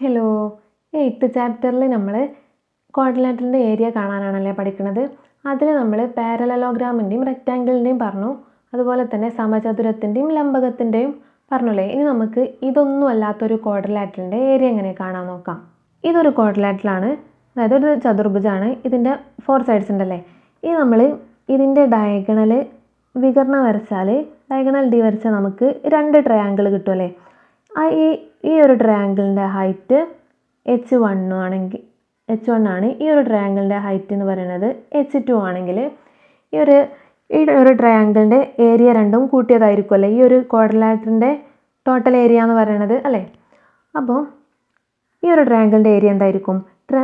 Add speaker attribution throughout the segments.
Speaker 1: Hello eighth ചാപ്റ്ററിൽ നമ്മൾ ക്വാഡ്രിലാറ്ററിന്റെ area കാണാനാണല്ലേ പഠിക്കുന്നത് അതിൽ നമ്മൾ പാരലലോഗ്രാമിന്റെയും റെക്റ്റാങ്കിളിന്റെയും പറഞ്ഞു. അതുപോലെ തന്നെ സമചതുരത്തിന്റെയും ലംബകത്തിന്റെയും പറഞ്ഞല്ലേ? ഇനി നമുക്ക് ഇതൊന്നും അല്ലാത്തൊരു കോഡിലാറ്ററിന്റെ ഏരിയ എങ്ങനെ കാണാൻ നോക്കാം? ഇതൊരു ക്വാഡ്രിലാറ്ററിലാണ് അതായത് ഒരു ചതുർഭുജമാണ് ഇതിന്റെ ഫോർ സൈഡ്സ് ഉണ്ടല്ലേ? ഇനി നമ്മൾ ഇതിന്റെ ഡയഗണൽ വികരണം വരച്ചാൽ ഡയഗണൽ ഡി വരച്ചാൽ നമുക്ക് രണ്ട് ട്രയാങ്കിൾ കിട്ടുമല്ലേ ഈ ഈ ഒരു ട്രയാങ്കിളിന്റെ ഹൈറ്റ് എച്ച് വൺ ആണെങ്കിൽ എച്ച് വൺ ആണ്. ഈ ഒരു ട്രയാങ്കിളിന്റെ ഹൈറ്റ് എന്ന് പറയുന്നത് എച്ച് ടു ആണെങ്കിൽ ഈ ഒരു ഈ ഒരു ട്രയാങ്കിളിന്റെ ഏരിയ രണ്ടും കൂട്ടിയതായിരിക്കും അല്ലേ ഈ ഒരു ക്വാഡ്രിലാറ്ററിന്റെ ടോട്ടൽ ഏരിയ എന്ന് പറയുന്നത് അല്ലേ? അപ്പോൾ ഈ ഒരു ട്രയാങ്കിളിന്റെ ഏരിയ എന്തായിരിക്കും? ട്ര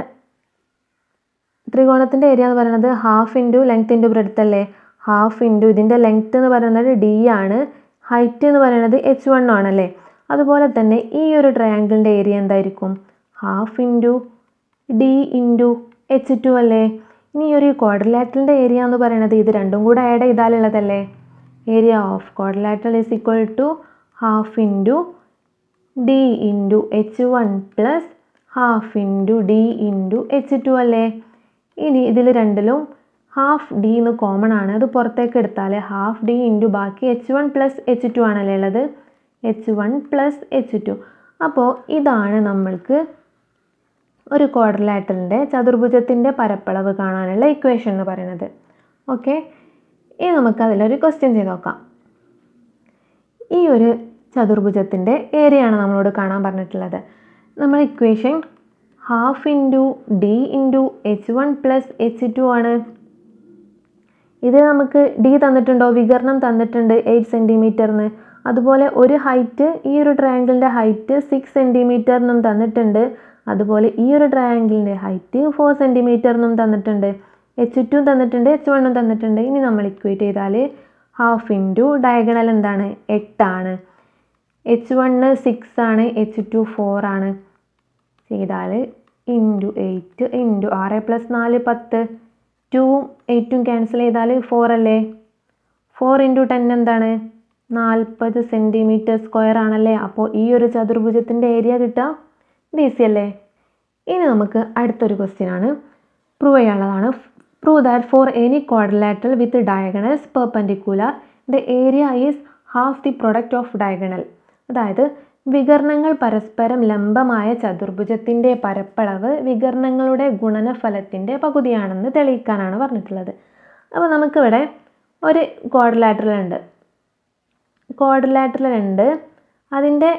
Speaker 1: ത്രികോണത്തിന്റെ ഏരിയ എന്ന് പറയുന്നത് half into length into breadth അല്ലേ? ഹാഫ് ഇന്റു ഇതിന്റെ ലെങ്ത് എന്ന് പറയുന്നത് ഡി ആണ്. ഹൈറ്റ് എന്ന് പറയുന്നത് എച്ച് വൺ ആണല്ലേ? അതുപോലെ തന്നെ ഈ ഒരു ട്രയാങ്കിളിന്റെ ഏരിയ എന്തായിരിക്കും? Half into D into H two അല്ലേ? ഇനി ഒരു ക്വാഡ്രിലാറ്ററിന്റെ ഏരിയ എന്ന് പറയുന്നത് ഇത് രണ്ടും കൂടെ add ചെയ്താലുള്ളതല്ലേ? Area of quadrilateral is equal to half into D into H one plus half into D into H two അല്ലേ? ഇനി ഇതിൽ രണ്ടിലും ഹാഫ് ഡി എന്ന് കോമൺ ആണ്. അത് പുറത്തേക്ക് എടുത്താൽ ഹാഫ് ഡി ഇന്റു ബാക്കി H one plus H two ആണല്ലേ ഉള്ളത്? H one plus H two അപ്പോൾ ഇതാണ് നമ്മൾക്ക് ഒരു ക്വാഡ്രിലാറ്ററിന്റെ ചതുർഭുജത്തിന്റെ പരപ്പളവ് കാണാനുള്ള ഇക്വേഷൻ എന്ന് പറയുന്നത്. ഓക്കെ ഇനി നമുക്ക് അതിലൊരു ക്വസ്റ്റ്യൻ ചെയ്ത് നോക്കാം. ഈ ഒരു ചതുർഭുജത്തിന്റെ ഏരിയയാണ് നമ്മളോട് കാണാൻ പറഞ്ഞിട്ടുള്ളത്. നമ്മൾ equation half into D into H one plus H two ആണ്. ഇത് നമുക്ക് ഡി തന്നിട്ടുണ്ടോ? വികരണം തന്നിട്ടുണ്ട്. എയ്റ്റ് സെന്റിമീറ്ററിന് അതുപോലെ ഒരു ഹൈറ്റ് ഈ ഒരു ട്രയാങ്കിളിന്റെ ഹൈറ്റ് സിക്സ് സെന്റിമീറ്റർ എന്നും തന്നിട്ടുണ്ട്. അതുപോലെ ഈ ഒരു ട്രയാങ്കിളിന്റെ ഹൈറ്റ് ഫോർ സെന്റിമീറ്റർ എന്നും തന്നിട്ടുണ്ട്. എച്ച് ടു തന്നിട്ടുണ്ട് എച്ച് വണ്ണും തന്നിട്ടുണ്ട്. ഇനി നമ്മൾ ഇക്വേറ്റ് ചെയ്താൽ ഹാഫ് ഇന്റു ഡയഗണൽ എന്താണ്? എട്ടാണ് എച്ച് വണ്ണ് സിക്സ് ആണ് എച്ച് ടു ഫോർ ആണ്. ചെയ്താൽ ഇന്റു എയ്റ്റ് ഇന്റു ആറ് പ്ലസ് നാല് പത്ത്. ടൂവും എയ്റ്റും ക്യാൻസൽ ചെയ്താൽ ഫോർ അല്ലേ? ഫോർ ഇന്റു ടെൻ എന്താണ്? നാൽപ്പത് സെന്റിമീറ്റർ സ്ക്വയർ ആണല്ലേ? അപ്പോൾ ഈ ഒരു ചതുർഭുജത്തിന്റെ ഏരിയ കിട്ടുക ഇത് ഈസി അല്ലേ? ഇനി നമുക്ക് അടുത്തൊരു ക്വസ്റ്റ്യൻ ആണ്. Prove ചെയ്യാനുള്ളതാണ് prove that for any quadrilateral with diagonals perpendicular the area is half the product of diagonal. അതായത് വികരണങ്ങൾ പരസ്പരം ലംബമായ ചതുർഭുജത്തിന്റെ പരപ്പളവ് വികരണങ്ങളുടെ ഗുണനഫലത്തിന്റെ പകുതിയാണെന്ന് തെളിയിക്കാനാണ് പറഞ്ഞിട്ടുള്ളത്. അപ്പോൾ നമുക്കിവിടെ ഒരു ക്വാഡ്രിലാറ്ററൽ ഉണ്ട്. ക്വാഡ്രിലാറ്ററൽ ഉണ്ട് അതിന്റെ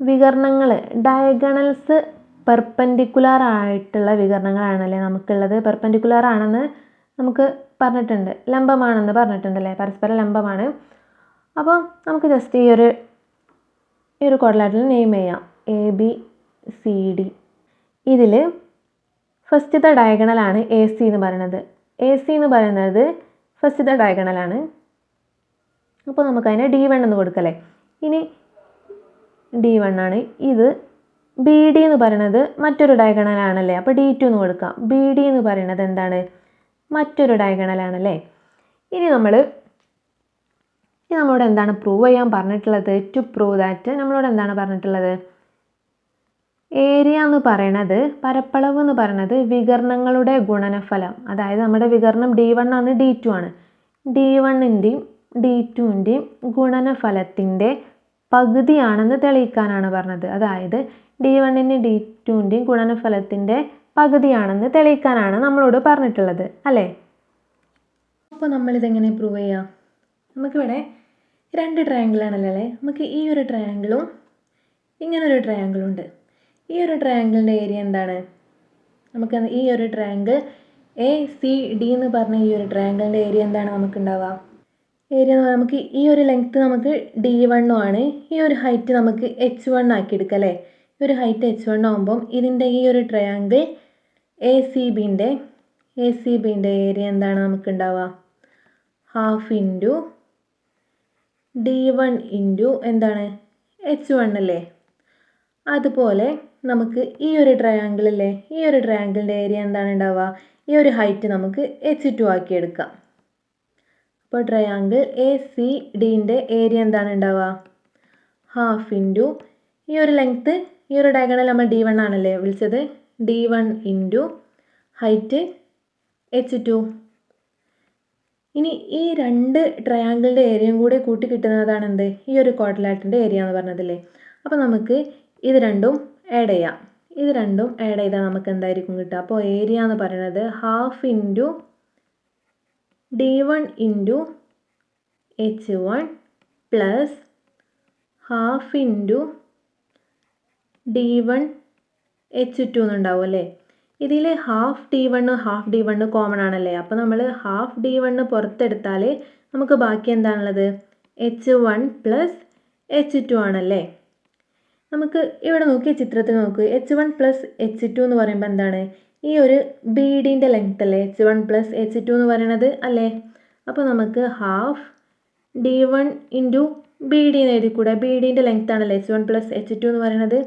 Speaker 1: വികരണങ്ങൾ ഡയഗണൽസ് പെർപ്പൻഡിക്കുലർ ആയിട്ടുള്ള വികരണങ്ങളാണല്ലേ നമുക്കുള്ളത്. പെർപ്പൻഡിക്കുലർ ആണെന്ന് നമുക്ക് പറഞ്ഞിട്ടുണ്ട്. ലംബമാണെന്ന് പറഞ്ഞിട്ടുണ്ടല്ലേ? പരസ്പരം ലംബമാണ്. അപ്പോൾ നമുക്ക് ജസ്റ്റ് ഈ ഒരു ഈ ഒരു ക്വാഡ്രിലാറ്ററൽ നെയിം ചെയ്യാം. എ ബി സി ഡി ഇതിൽ ഫസ്റ്റത്തെ ഡയഗണലാണ് എ സി എന്ന് പറയുന്നത്. എ സി എന്ന് പറയുന്നത് ഫസ്റ്റത്തെ ഡയഗണലാണ് അപ്പോൾ നമുക്കതിനെ ഡി വൺ എന്ന് കൊടുക്കല്ലേ. ഇനി ഡി വൺ ആണ്. ഇത് ബി ഡി എന്ന് പറയുന്നത് മറ്റൊരു ഡയഗണലാണല്ലേ അപ്പോൾ ഡി ടു എന്ന് കൊടുക്കാം. ബി ഡി എന്ന് പറയുന്നത് എന്താണ്? മറ്റൊരു ഡയഗണലാണല്ലേ ഇനി നമ്മൾ ഇനി നമ്മളോട് എന്താണ് പ്രൂവ് ചെയ്യാൻ പറഞ്ഞിട്ടുള്ളത്? ടു പ്രൂവ് ദാറ്റ് നമ്മളോട് എന്താണ് പറഞ്ഞിട്ടുള്ളത്? ഏരിയ എന്ന് പറയണത് പരപ്പളവ് എന്ന് പറയുന്നത് വികരണങ്ങളുടെ ഗുണനഫലം. അതായത് നമ്മുടെ വികരണം ഡി വൺ ആണ് ഡി ടു ആണ്. ഡി വണ്ണിന്റെയും ഡി ടുവിന്റെയും ഗുണനഫലത്തിന്റെ പകുതിയാണെന്ന് തെളിയിക്കാനാണ് പറഞ്ഞത്. അതായത് ഡി വണ്ണിന്റെയും ഡി ടുവിന്റെയും ഗുണനഫലത്തിന്റെ പകുതിയാണെന്ന് തെളിയിക്കാനാണ് നമ്മളോട് പറഞ്ഞിട്ടുള്ളത്. അല്ലേ? അപ്പോൾ നമ്മളിതെങ്ങനെ പ്രൂവ് ചെയ്യാം? നമുക്കിവിടെ രണ്ട് ട്രയാങ്കിളാണല്ലോ അല്ലേ? നമുക്ക് ഈ ഒരു ട്രയാങ്കിളും ഇങ്ങനൊരു ട്രയാങ്കിളും ഉണ്ട്. ഈ ഒരു ട്രയാങ്കിളിന്റെ ഏരിയ എന്താണ്? നമുക്ക് ഈ ഒരു ട്രയാങ്കിൾ എ സി ഡി എന്ന് പറഞ്ഞ ഈ ഒരു ട്രയാങ്കിളിന്റെ ഏരിയ എന്താണ് നമുക്ക് ഉണ്ടാവുക ഏരിയ എന്ന് പറയുമ്പോൾ നമുക്ക് ഈ ഒരു ലെങ്ത്ത് നമുക്ക് ഡി വണ്ണും ആണ്. ഈ ഒരു ഹൈറ്റ് നമുക്ക് എച്ച് വൺ ആക്കി എടുക്കാം ഈ ഒരു ഹൈറ്റ് എച്ച് വൺ ആകുമ്പം ഇതിന്റെ ഈ ഒരു ട്രയാങ്കിൾ എ സി ബിന്റെ എ സി ബിന്റെ ഏരിയ എന്താണ് നമുക്ക് ഉണ്ടാവുക? Half into D one into എന്താണ്? എച്ച് വൺ അല്ലേ? അതുപോലെ നമുക്ക് ഈ ഒരു ട്രയാങ്കിൾ അല്ലേ ഈ ഒരു ട്രയാങ്കിളിന്റെ ഏരിയ എന്താണ് ഉണ്ടാവുക? ഈ ഒരു ഹൈറ്റ് നമുക്ക് എച്ച് ടു ആക്കി എടുക്കാം. അപ്പോൾ ട്രയാങ്കിൾ എ സി ഡിന്റെ ഏരിയ എന്താണ് ഉണ്ടാവുക ഹാഫ് ഇന്റു ഈ ഒരു ലെങ്ത്ത് ഈ ഒരു ഡയഗണൽ നമ്മൾ ഡി വൺ ആണല്ലേ വിളിച്ചത്? D one into height H two ഇനി ഈ രണ്ട് ട്രയാങ്കിളിന്റെ ഏരിയയും കൂടെ കൂട്ടി കിട്ടുന്നതാണ് എന്ത്? ഈ ഒരു കോട്ടലാറ്റിന്റെ ഏരിയ എന്ന് പറഞ്ഞതില്ലേ അപ്പോൾ നമുക്ക് ഇത് രണ്ടും ആഡ് ചെയ്യാം. ഇത് രണ്ടും ആഡ് ചെയ്താൽ നമുക്ക് എന്തായിരിക്കും കിട്ടുക? അപ്പോൾ ഏരിയ എന്ന് പറയുന്നത് half into D one into H one plus half into D one H two എന്നുണ്ടാവും അല്ലേ? ഇതിൽ half D one half D one common ആണല്ലേ? അപ്പോൾ നമ്മൾ ഹാഫ് ഡി വണ്ണ് പുറത്തെടുത്താൽ നമുക്ക് ബാക്കി എന്താണുള്ളത്? H one plus H two ആണല്ലേ? നമുക്ക് ഇവിടെ നോക്കി ചിത്രത്തിൽ നോക്ക്. H one plus H two എന്ന് പറയുമ്പോൾ എന്താണ്? ഈ ഒരു ബി ഡിന്റെ ലെങ്ത് അല്ലേ? H one plus H two എന്ന് പറയണത് അല്ലേ? അപ്പോൾ നമുക്ക് half D one into B D എന്ന് എഴുതി കൂടെ ബി ഡിന്റെ ലെങ്ത് ആണല്ലേ? H one plus H two എന്ന് പറയുന്നത്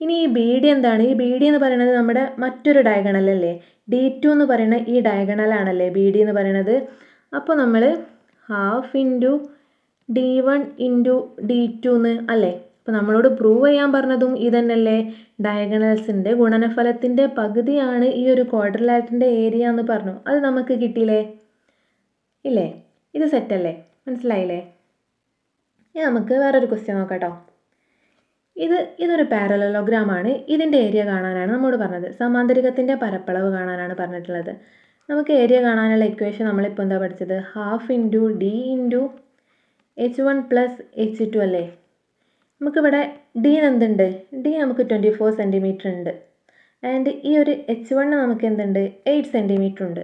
Speaker 1: ഇനി ഈ ബി ഡി എന്താണ്? ഈ ബി ഡി എന്ന് പറയുന്നത് നമ്മുടെ മറ്റൊരു ഡയഗണൽ അല്ലേ? ഡി ടു എന്ന് പറയുന്ന ഈ ഡയഗണലാണല്ലേ ബി ഡി എന്ന് പറയുന്നത് അപ്പോൾ നമ്മൾ half into D one into D two എന്ന് അല്ലേ? അപ്പോൾ നമ്മളോട് പ്രൂവ് ചെയ്യാൻ പറഞ്ഞതും ഇതന്നല്ലേ ഡയഗണൽസിന്റെ ഗുണനഫലത്തിന്റെ പകുതിയാണ് ഈ ഒരു ക്വാഡ്രലാറ്റിന്റെ ഏരിയ എന്ന് പറഞ്ഞു. അത് നമുക്ക് കിട്ടിയില്ലേ? ഇല്ലേ? ഇത് സെറ്റല്ലേ മനസ്സിലായില്ലേ? ഇനി നമുക്ക് വേറൊരു ക്വസ്റ്റ്യൻ നോക്കാം ഇത് ഇതൊരു പാരലലോഗ്രാം ആണ്. ഇതിന്റെ ഏരിയ കാണാനാണ് നമ്മോട് പറഞ്ഞത്. സമാന്തരികത്തിന്റെ പരപ്പളവ് കാണാനാണ് പറഞ്ഞിട്ടുള്ളത്. നമുക്ക് ഏരിയ കാണാനുള്ള ഇക്വേഷൻ നമ്മളിപ്പോൾ എന്താ പഠിച്ചത്? Half into D into H one plus H two അല്ലേ? നമുക്കിവിടെ ഡി എന്തുണ്ട്? ഡി നമുക്ക് ട്വന്റി ഫോർ സെന്റിമീറ്റർ ഉണ്ട്. ആൻഡ് ഈ ഒരു എച്ച് വണ്ണ് നമുക്ക് എന്തുണ്ട്? എയ്റ്റ് സെന്റിമീറ്റർ ഉണ്ട്.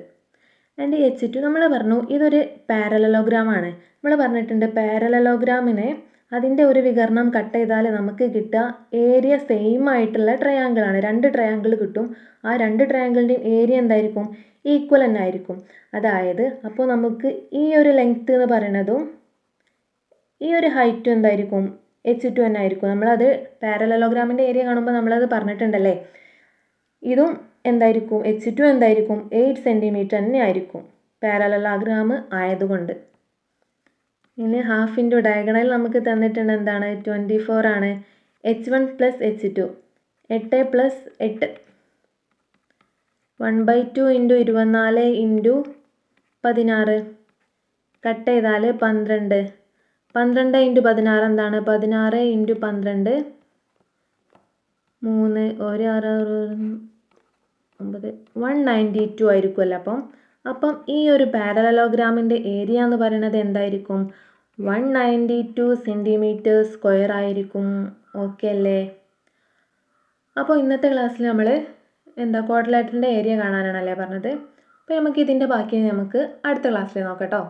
Speaker 1: ആൻഡ് എച്ച് ടു നമ്മൾ പറഞ്ഞു ഇതൊരു പാരലലോഗ്രാം ആണ്. നമ്മൾ പറഞ്ഞിട്ടുണ്ട് പാരലലോഗ്രാമിനെ അതിന്റെ ഒരു വികരണം കട്ട് ചെയ്താൽ നമുക്ക് കിട്ടുക ഏരിയ സെയിം ആയിട്ടുള്ള ട്രയാങ്കിൾ ആണ്. രണ്ട് ട്രയാങ്കിൾ കിട്ടും. ആ രണ്ട് ട്രയാങ്കിളിന്റെയും ഏരിയ എന്തായിരിക്കും? ഈക്വൽ തന്നെ ആയിരിക്കും. അതായത് അപ്പോൾ നമുക്ക് ഈ ഒരു ലെങ്ത്ത് എന്ന് പറയുന്നതും ഈ ഒരു ഹൈറ്റും എന്തായിരിക്കും? എച്ച് ടു തന്നെ ആയിരിക്കും. നമ്മളത് പാരലലോഗ്രാമിന്റെ ഏരിയ കാണുമ്പോൾ നമ്മളത് പറഞ്ഞിട്ടുണ്ടല്ലേ? ഇതും എന്തായിരിക്കും? എച്ച് ടു എന്തായിരിക്കും? എയ്റ്റ് സെന്റിമീറ്റർ തന്നെ ആയിരിക്കും. പാരലലോഗ്രാം ആയതുകൊണ്ട്. ഇനി ഹാഫ് ഇന്റു ഡയഗണൽ നമുക്ക് തന്നിട്ടുണ്ട് എന്താണ്? ട്വന്റി ഫോർ ആണ്. H one plus H two എട്ട് പ്ലസ് എട്ട്. വൺ ബൈ ടു ഇന്റു ഇരുപത്തിനാല് ഇന്റു പതിനാറ്. കട്ട് ചെയ്താൽ പന്ത്രണ്ട്. പന്ത്രണ്ട് ഇന്റു പതിനാറ് എന്താണ്? പതിനാറ് ഇന്റു പന്ത്രണ്ട്. മൂന്ന് ഒരു ആറ് ആറ് ഒമ്പത്. വൺ നയന്റി ടു ആയിരിക്കുമല്ലോ അപ്പം. അപ്പം ഈ ഒരു പാരലലോഗ്രാമിന്റെ ഏരിയ എന്ന് പറയുന്നത് എന്തായിരിക്കും? One ninety two centimetre square ആയിരിക്കും. ഓക്കെ അല്ലേ? അപ്പോൾ ഇന്നത്തെ ക്ലാസ്സിൽ നമ്മൾ എന്താ ക്വാഡ്രിലാറ്ററിന്റെ ഏരിയ കാണാനാണല്ലേ പറഞ്ഞത്. അപ്പോൾ നമുക്ക് ഇതിന്റെ ബാക്കി നമുക്ക് അടുത്ത ക്ലാസ്സിൽ നോക്കാം കേട്ടോ.